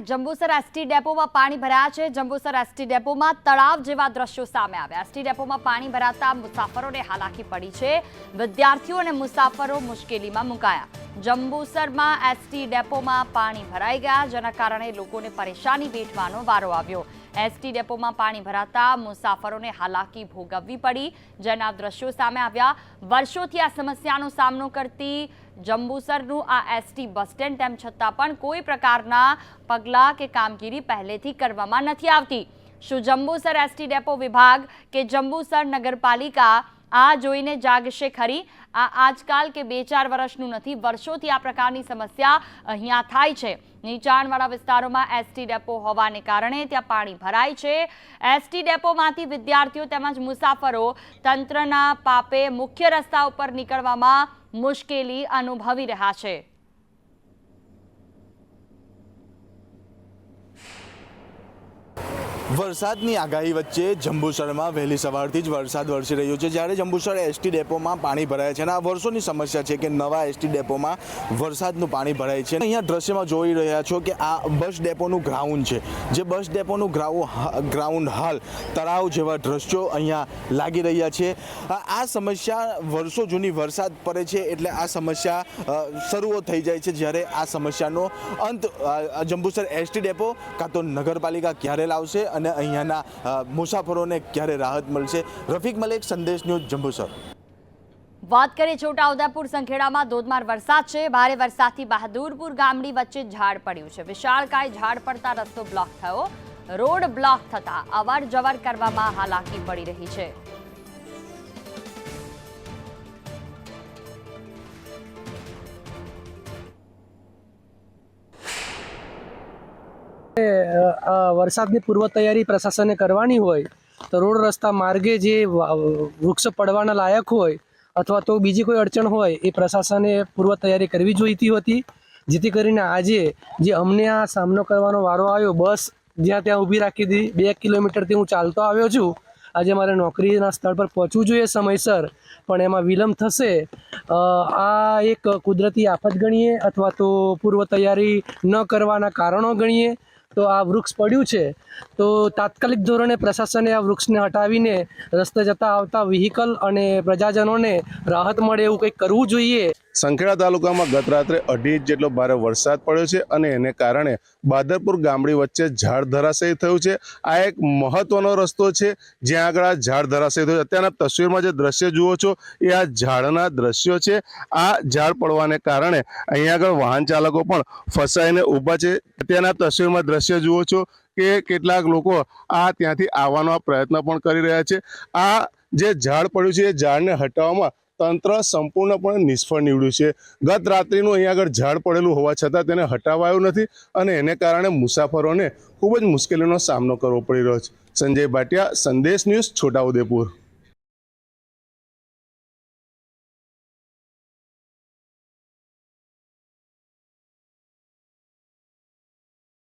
Jambusar ST ડેપોમાં પાણી ભરાયા છે. જંબુસર એસટી ડેપોમાં તળાવ જેવા દ્રશ્યો સામે આવ્યા. એસટી ડેપોમાં પાણી ભરાતા મુસાફરોને હાલાકી પડી છે. વિદ્યાર્થીઓ અને મુસાફરો મુશ્કેલીમાં મુકાયા. જંબુસરમાં એસટી ડેપોમાં પાણી ભરાઈ ગયા, જેના કારણે લોકોને પરેશાની વેઠવાનો વારો આવ્યો. એસટી ડેપોમાં પાણી ભરાતા મુસાફરોને હાલાકી ભોગવવી પડી, જેના દ્રશ્યો સામે આવ્યા. વર્ષોથી આ સમસ્યાનો સામનો કરતી જંબુસરનું આ એસટી બસ સ્ટેન્ડ, તેમ છતાં પણ કોઈ પ્રકારના પગલાં કે કામગીરી પહેલેથી કરવામાં નથી આવતી. શું જંબુસર એસટી ડેપો વિભાગ કે જંબુસર નગરપાલિકા આ જોઈને જાગશે ખરી? આ આજકાલ કે બે ચાર વર્ષનું નથી, વર્ષોથી આ પ્રકારની સમસ્યા અહીંયા થાય છે. નીચાણવાળા વિસ્તારોમાં એસટી ડેપો હોવાને કારણે ત્યાં પાણી ભરાય છે. એસટી ડેપોમાંથી વિદ્યાર્થીઓ તેમજ મુસાફરો તંત્રના પાપે મુખ્ય રસ્તા ઉપર નીકળવામાં મુશ્કેલી અનુભવી રહ્યા છે. વરસાદની આગાહી વચ્ચે જંબુસરમાં વહેલી સવારથી જ વરસાદ વરસી રહ્યો છે. જ્યારે જંબુસર એસટી ડેપોમાં પાણી ભરાય છે અને આ વર્ષોની સમસ્યા છે કે નવા એસટી ડેપોમાં વરસાદનું પાણી ભરાય છે. અહીંયા દ્રશ્યમાં જોઈ રહ્યા છો કે આ બસ ડેપોનું ગ્રાઉન્ડ છે. જે બસ ડેપોનું ગ્રાઉન્ડ ગ્રાઉન્ડ હાલ તળાવ જેવા દ્રશ્યો અહીંયા લાગી રહ્યા છે. આ સમસ્યા વર્ષો જૂની વરસાદ પડે છે એટલે આ સમસ્યા શરૂઓ થઈ જાય છે જ્યારે આ સમસ્યાનો અંત જંબુસર એસટી ડેપો કાં તો નગરપાલિકા ક્યારે લાવશે અને અહીંયાના મુસાફરોને ક્યારે રાહત મળશે? રફીક મલેક, સંદેશ ન્યૂઝ, જંબુસર. વાત કરીએ છોટાઉદેપુર સંખેડામાં ધોધમાર વરસાદ છે. ભારે વરસાદથી બહાદુરપુર ગામડી વચ્ચે ઝાડ પડ્યું છે. વિશાળકાય ઝાડ પડતા રસ્તો બ્લોક થયો. રોડ બ્લોક થતા અવર જવર કરવામાં હાલાકી પડી રહી છે. વરસાદની પૂર્વ તૈયારી પ્રશાસને કરવાની હોય, તો રોડ રસ્તા માર્ગે જે વૃક્ષ પડવાના લાયક હોય, અથવા તો બીજી કોઈ અડચણ હોય, એ પ્રશાસને પૂર્વ તૈયારી કરવી જોઈતી હતી, જેથી કરીને આજે જે અમને આ સામનો કરવાનો વારો આવ્યો, બસ જ્યાં ત્યાં ઊભી રાખી દીધી બે કિલોમીટરથી હું ચાલતો આવ્યો છું, આજે મારે નોકરીના સ્થળ પર પહોંચવું જોઈએ સમયસર, પણ એમાં વિલંબ થશે આ એક કુદરતી આફત ગણીએ, અથવા તો પૂર્વ તૈયારી ન કરવાના કારણો ગણીએ તો આ વૃક્ષ પડ્યું છે. તો તાત્કાલિક ધોરણે પ્રશાસને આ વૃક્ષને હટાવીને રસ્તે જતા આવતા વ્હીકલ અને પ્રજાજનોને રાહત મળે એવું કંઈક કરવું જોઈએ. સંખેડા તાલુકામાં ગત રાત્રે અઢી ઇંચ જેટલો ભારે વરસાદ પડ્યો છે અને એને કારણે બાદરપુર ગામડી વચ્ચે ઝાડ ધરાશયી થયું છે. આ એક મહત્વનો રસ્તો છે. જ્યાં આગળ આ ઝાડ ધરાશયી થયું અત્યારના તસવીરમાં જે દ્રશ્ય જુઓ છો, એ આ ઝાડના દ્રશ્યો છે. આ ઝાડ પડવાને કારણે અહીંયા આગળ વાહન ચાલકો પણ ફસાઈને ઊભા છે. અત્યારના તસવીરમાં દ્રશ્ય જુઓ છો કે કેટલાક લોકો આ ત્યાંથી આવવાનો પ્રયત્ન પણ કરી રહ્યા છે. આ જે ઝાડ પડ્યું છે, એ ઝાડને હટાવવામાં તંત્ર સંપૂર્ણપણે નિષ્ફળ નીવડ્યું છે. ગત રાત્રિનું અહીંયા આગળ ઝાડ પડેલું હોવા છતાં તેને હટાવાયું નથી અને એને કારણે મુસાફરોને ખૂબ જ મુશ્કેલીનો સામનો કરવો પડી રહ્યો છે. સંજય ભાટિયા, સંદેશ ન્યૂઝ છોટાઉદેપુર.